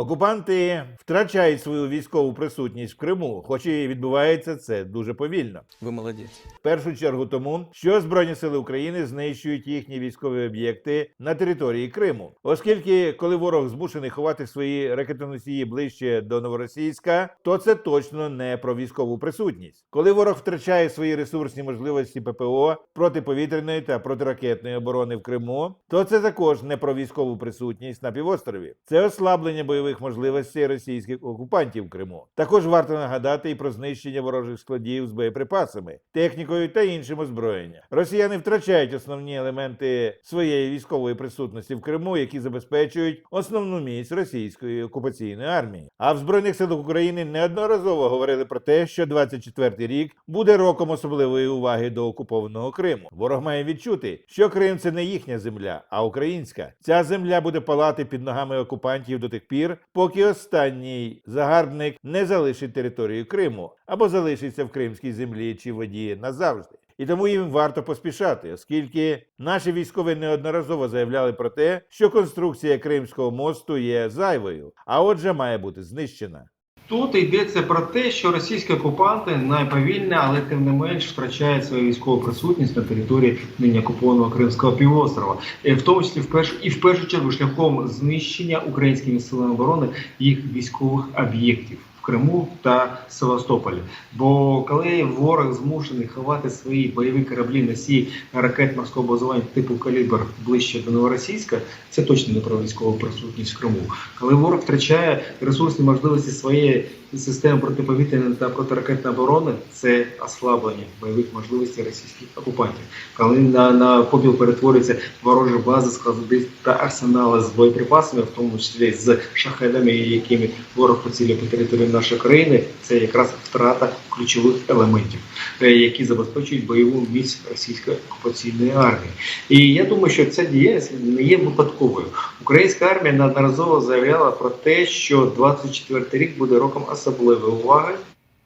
Окупанти втрачають свою військову присутність в Криму, хоч і відбувається це дуже повільно. Ви молодець. В першу чергу тому, що Збройні сили України знищують їхні військові об'єкти на території Криму, оскільки коли ворог змушений ховати свої ракетоносії ближче до Новоросійська, то це точно не про військову присутність. Коли ворог втрачає свої ресурсні можливості ППО протиповітряної та протиракетної оборони в Криму, то це також не про військову присутність на півострові. Це ослаблення бойових можливостей російських окупантів в Криму. Також варто нагадати і про знищення ворожих складів з боєприпасами, технікою та іншим озброєнням. Росіяни втрачають основні елементи своєї військової присутності в Криму, які забезпечують основну міць російської окупаційної армії. А в збройних силах України неодноразово говорили про те, що 24-й рік буде роком особливої уваги до окупованого Криму. Ворог має відчути, що Крим це не їхня земля, а українська. Ця земля буде палати під ногами окупантів до тих пір, поки останній загарбник не залишить територію Криму або залишиться в кримській землі чи воді назавжди. І тому їм варто поспішати, оскільки наші військові неодноразово заявляли про те, що конструкція Кримського мосту є зайвою, а отже, має бути знищена. Тут йдеться про те, що російські окупанти найповільне, але тим не менш втрачають свою військову присутність на території нині окупованого Кримського півострова, Е, в тому числі в першу і в першу чергу шляхом знищення українськими силами оборони їх військових об'єктів. В Криму та Севастополі. Бо коли ворог змушений ховати свої бойові кораблі носії ракет морського базування типу калібр ближче до Новоросійська, це точно не про військову присутність в Криму. Коли ворог втрачає ресурсні можливості своєї системи протиповітряної та протиракетної оборони, це ослаблення бойових можливостей російських окупантів. Коли на, на попіл перетворюються ворожі бази, склади та арсенали з боєприпасами, в тому числі з шахедами, якими ворог поцілює по території нашої країни, це якраз втрата ключових елементів, е, які забезпечують бойову міць російської окупаційної армії. І я думаю, що ця діяльність не є випадковою. Українська армія неодноразово заявляла про те, що 24 рік буде роком особливої уваги.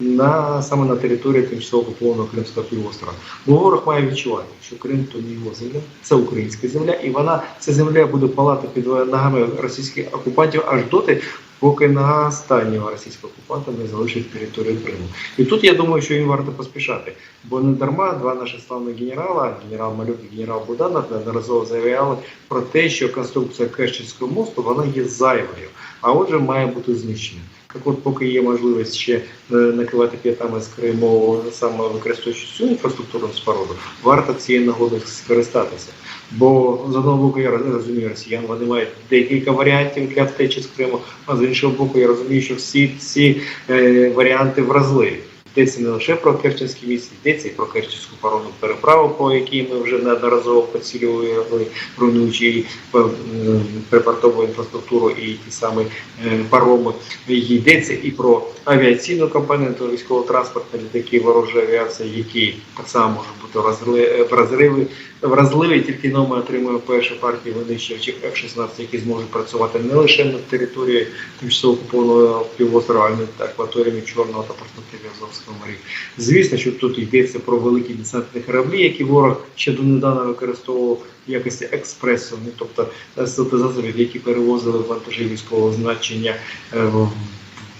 На саме на території тимчасово окупованого Кримського півострова. Бо ворог має відчувати, що Крим то не його земля, це українська земля, і вона ця земля буде палати під ногами російських окупантів аж доти, поки на останнього російського окупанта не залишить територію Криму. І тут я думаю, що їм варто поспішати, бо не дарма два наші славних генерала, генерал Малюк і генерал Буданов, неодноразово заявляли про те, що конструкція Керченського мосту вона є зайвою, а отже, має бути знищена. Так от, поки є можливість ще е, накривати п'ятами з Криму, саме використовуючи цю інфраструктурну споруду, варто цією нагодою скористатися. Бо з одного боку я роз- розумію росіян, вони мають декілька варіантів для втечі з Криму, а з іншого боку, я розумію, що всі ці е, варіанти вразливі. Йдеться не лише про Керченський міст, йдеться і про Керченську паромну переправу, по якій ми вже неодноразово поцілювали, руйнуючи е, припортову інфраструктуру і ті самі е, пароми. Йдеться і про авіаційну компоненту військового транспорту, літаки ворожої авіації, які так само можуть бути розри- розриви, вразливі, тільки но ми отримуємо першу партію винищувачів F-16, які зможуть працювати не лише на території тимчасово окупованого півострова, а й над акваторіями Чорного та Азовського морів. Звісно, що тут йдеться про великі десантні кораблі, які ворог ще донедавна використовував в якості експресу, ну, тобто е, засобів, які перевозили вантажі військового значення е, в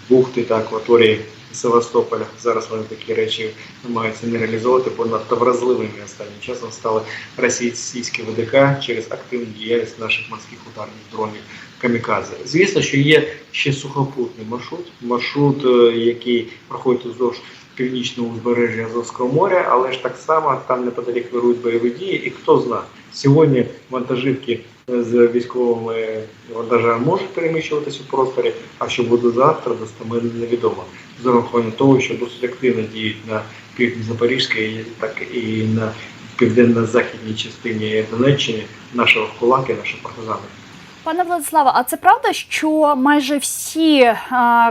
бухти та акваторії Севастополя. Зараз вони такі речі намагаються не реалізовувати, бо надто вразливими останнім часом стали російські ВДК через активну діяльність наших морських ударних дронів камікадзе. Звісно, що є ще сухопутний маршрут, маршрут, е, який проходить уздовж північного узбережжя Азовського моря, але ж так само там неподалік вирують бойові дії, і хто знає, сьогодні вантажівки з військовими вантажами можуть переміщуватися у просторі, а що буде завтра, достеменно невідомо. З урахуванням того, що досить активно діють на півдні Запорізької, так і на південно-західній частині Донеччини наші кулаки, наші партизани. Пане Владиславе, а це правда, що майже всі е,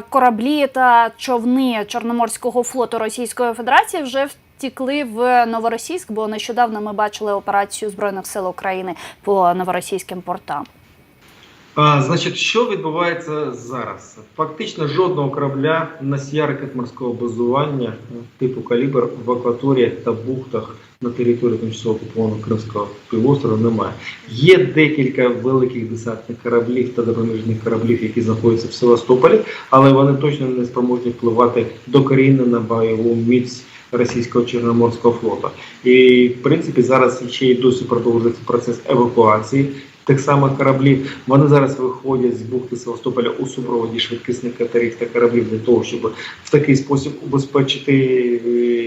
кораблі та човни Чорноморського флоту Російської Федерації вже втікли в Новоросійськ? Бо нещодавно ми бачили операцію збройних сил України по новоросійським портам. А, значить, що відбувається зараз? Фактично жодного корабля носія ракет морського базування типу калібр в акваторіях та бухтах на території тимчасово окупованого Кримського півострова немає. Є декілька великих десантних кораблів та допоміжних кораблів, які знаходяться в Севастополі, але вони точно не спроможні впливати докорінно на бойову міць російського чорноморського флоту. І в принципі зараз ще й досі продовжується процес евакуації. Тих самих кораблів вони зараз виходять з бухти Севастополя у супроводі швидкісних катерів та кораблів для того, щоб в такий спосіб убезпечити е,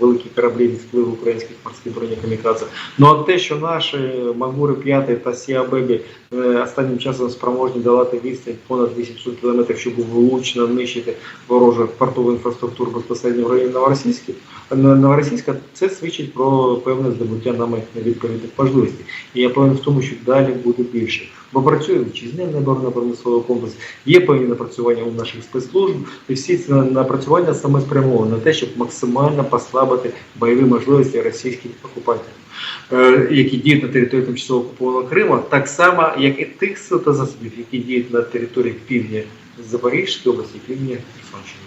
великі кораблі від українських морських бронекамікадзе. Ну а те, що наші Магури 5 та Сіабебі е, останнім часом спроможні долати відстань понад 800 км, щоб влучно нищити ворожу портову інфраструктуру безпосередньо в районі Новоросійській, Новоросійська, це свідчить про певне здобуття нами відповідних можливостей. І я певен в тому, що далі буде більше. Бо працює вітчизняний оборонно-промисловий комплекс, є певні напрацювання у наших спецслужб, і всі ці напрацювання саме спрямовані на те, щоб максимально послабити бойові можливості російських окупантів, е, які діють на території тимчасово окупованого Криму, так само, як і тих сил та засобів, які діють на території півдня Запорізької області, півдня Херсонщини.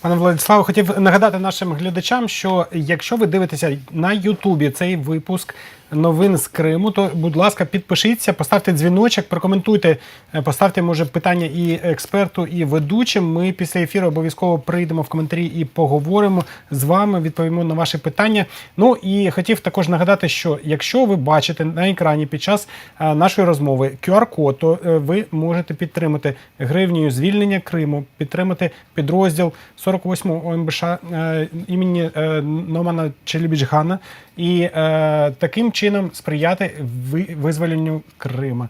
Пане Владиславе, хотів нагадати нашим глядачам, що якщо ви дивитеся на Ютубі цей випуск новин з Криму, то будь ласка, підпишіться, поставте дзвіночок, прокоментуйте, е, поставте може питання і експерту, і ведучим. Ми після ефіру обов'язково прийдемо в коментарі і поговоримо з вами, відповімо на ваші питання. Ну і хотів також нагадати, що якщо ви бачите на екрані під час е, нашої розмови QR-код, то е, ви можете підтримати гривнею звільнення Криму, підтримати підрозділ 48-го ОМБШ е, імені Номана Челібіджгана і е, таким чином сприяти ви- визволенню Крима.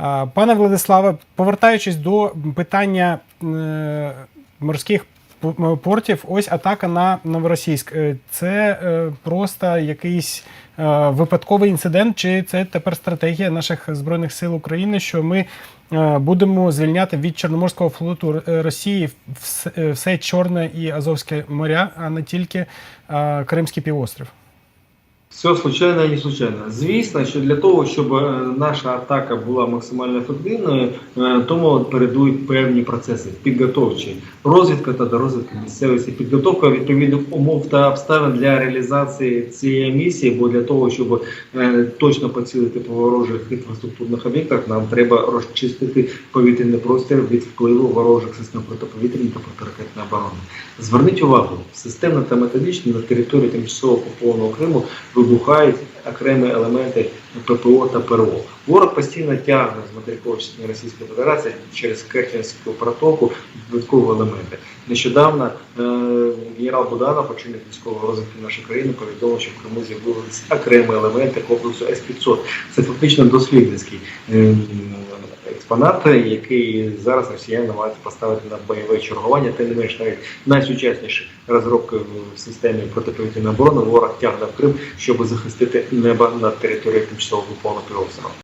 Е, Пане Владиславе, повертаючись до питання е, морських портів, ось атака на Новоросійськ. Е, Це е, просто якийсь е, випадковий інцидент, чи це тепер стратегія наших збройних сил України, що ми е, будемо звільняти від Чорноморського флоту Росії все, Чорне і Азовське моря, а не тільки Кримський півострів. Все случайно і не случайно. Звісно, що для того, щоб е, наша атака була максимально ефективною, е, тому передують певні процеси підготовчі, розвідка та дорозвідка місцевості, підготовка відповідних умов та обставин для реалізації цієї місії. Бо для того, щоб е, точно поцілити по ворожих інфраструктурних об'єктах, нам треба розчистити повітряний простір від впливу ворожих систем протиповітряної та протиракетної оборони. Зверніть увагу, системно та методично на території тимчасово окупованого Криму вибухають окремі елементи ППО та ПРО. Ворог постійно тягне з материкової Російської Федерації через Керченську протоку додаткові елементи. Нещодавно е, генерал Буданов, очільник військової розвитку нашої країни, повідомив, що в Криму з'явилися окремі елементи комплексу С-500. Це фактично дослідницький е, експонат, який зараз росіяни намагаються поставити на бойове чергування, тим не менш навіть найсучасніші розробки в системі протиповітряної оборони ворог тягне в Крим, щоб захистити небо над територією тимчасово окупованого півострова.